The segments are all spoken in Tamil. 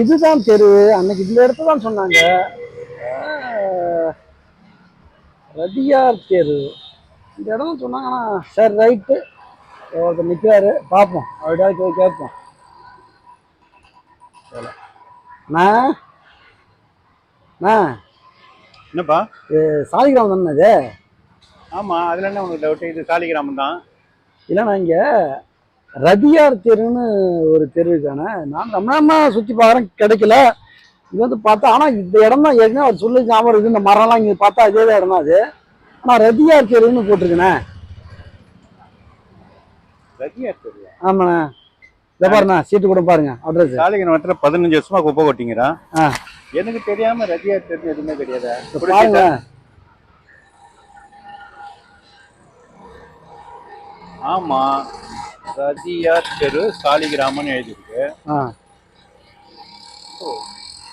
இதுதான் தெரு. அன்னைக்கு இந்த இடத்த தான் சொன்னாங்க. ரதியார் தெரு. இந்த இடம் சொன்னாங்க. ஆனா சரி ரைட்டு ஒருத்தர் நிற்கிறாரு பார்ப்போம். அவர்கிட்ட போய் கேட்போம். என்னப்பா? சாலிகிராமம் தானே இது? ஆமா அதுல என்ன உனக்கு டவுட் இது சாலிகிராமம் தான். இல்லைண்ணா இங்க ரதியார் தெருன்னு ஒரு தெரு இருக்கானே. நான் நேரமா சுற்றி பார்க்குறேன் கிடைக்கல. இங்க வந்து பார்த்தா ஆனால் இந்த இடம் தான் ஏற்கனவே அவர் சொல்லி ஞாபகம் இருக்கு. இந்த மரம்லாம் இங்கே பார்த்தா இதே தான் இடம் தான் அது. ஆனால் ரதியார் தெருன்னு போட்டிருக்கேண்ணே ஆமாண்ணே. இதை பாருண்ணா சீட்டு கூட பாருங்க அட்ரஸ் சாலிகிராமத்துல பதினஞ்சு வருஷமா குப்பை கொட்டிங்கிறான் ஆ. எனக்கு தெரியாம ரஜியா தெரிஞ்சு எதுவுமே தெரியாதா? பாருங்க. ஆமா. ரஜியா தெரு சாலிகிராமம்னு எழுதியிருக்கு. ஆ.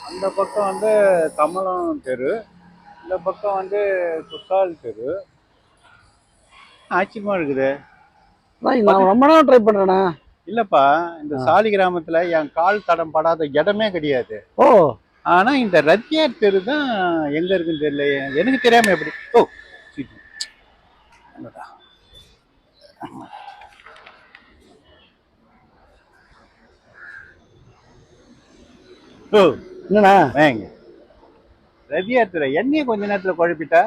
அந்த பக்கம் வந்து கமலம் தெரு இந்த பக்கம் வந்து குசால் தெரு. ஆச்சரியமா இருக்குது. நான் ரொம்ப நேரம் ட்ரை பண்ணுறேண்ணே இல்லப்பா இந்த சாலி கிராமத்துல என் கால் தடம் படாத இடமே கிடையாது. ஓ. ஆனா இந்த ரத்தியார் தெரு தான் எங்க இருக்குன்னு தெரியல எனக்கு தெரியாம எப்படி? ஓ சீட்டு. என்னடா? ஓ என்னண்ணா? வேங்க. ரதியார் தெரு என்னைய கொஞ்ச நேரத்துல குழப்பிட்டா?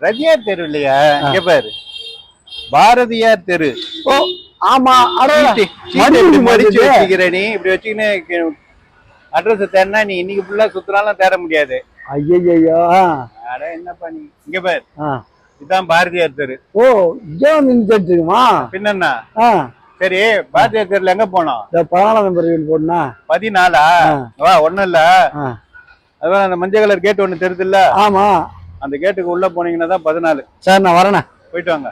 ரதியார் தெரு இல்லையா? இங்க பாரு. பாரதியார் தெரு. ஓ ஆமா மடிச்சு வச்சுக்கிற நீ இப்படி வச்சுக்கின்னு அட்ரஸ் தேடினா நீ இன்னைக்கு ஃபுல்லா சுத்தினாலும் தேட முடியாது. ஐயோ அட என்னப்பா நீ? இங்க பாரு. இதான் பாரதியார் தெரு. ஓ இருக்குமா பின்னண்ணா? ஆ. சரி பாரதியார் தெருல எங்க போனோம்? பதினாலாம் நம்பர் போடணா பதினாலா? வா ஒண்ணும் இல்ல. ஆ. அதான் அந்த மஞ்சள் கலர் கேட் ஒண்ணு தெரியுது இல்ல ஆமா. அந்த கேட்டுக்கு உள்ள போனீங்கன்னா தான் பதினாலு. சரி நான் வரேண்ணே. போயிட்டு வாங்க.